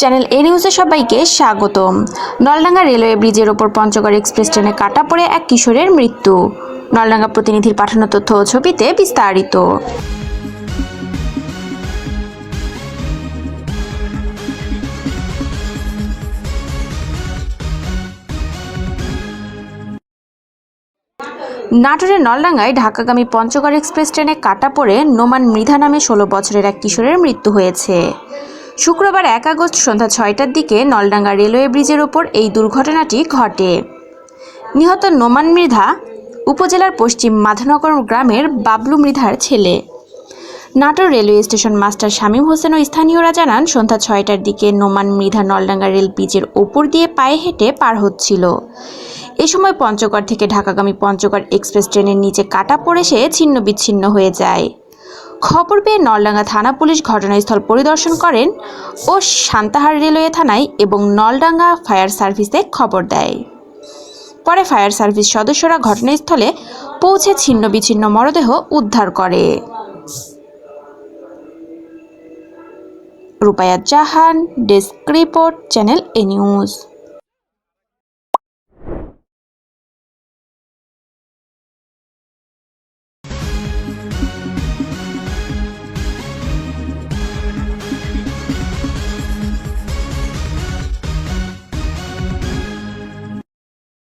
Channel এ নিউজে সবাইকে স্বাগতম। নলডাঙ্গা রেলওয়ে ব্রিজের ওপর পঞ্চগড় এক্সপ্রেস ট্রেনে কাটা পড়ে এক কিশোরের মৃত্যু। নলডাঙ্গা প্রতিনিধির পাঠানো তথ্য ও ছবিতে বিস্তারিত। নাটোরের নলডাঙ্গায় ঢাকাগামী পঞ্চগড় এক্সপ্রেস ট্রেনে কাটা পড়ে নোমান মৃধা নামে ষোলো বছরের এক কিশোরের মৃত্যু হয়েছে। শুক্রবার এক আগস্ট সন্ধ্যা ছয়টার দিকে নলডাঙ্গা রেলওয়ে ব্রিজের ওপর এই দুর্ঘটনাটি ঘটে। নিহত নোমান মৃধা উপজেলার পশ্চিম মাধনগর গ্রামের বাবলু মৃধার ছেলে। Natore railway station master Shamim Hossain ও স্থানীয়রা জানান, সন্ধ্যা ছয়টার দিকে নোমান মৃধা নলডাঙ্গা রেল ব্রিজের ওপর দিয়ে পায়ে হেঁটে পার হচ্ছিল। এ সময় পঞ্চগড় থেকে ঢাকাগামী পঞ্চগড় এক্সপ্রেস ট্রেনের নিচে কাটা পড়ে সে ছিন্ন বিচ্ছিন্ন হয়ে যায়। খবর পেয়ে নলডাঙ্গা থানা পুলিশ ঘটনাস্থল পরিদর্শন করেন ও সান্তাহার রেলওয়ে থানায় এবং নলডাঙ্গা ফায়ার সার্ভিসে খবর দেয়। পরে ফায়ার সার্ভিস সদস্যরা ঘটনাস্থলে পৌঁছে ছিন্ন বিচ্ছিন্ন মরদেহ উদ্ধার করে। Rupayat Jahan, desk report, channel A news.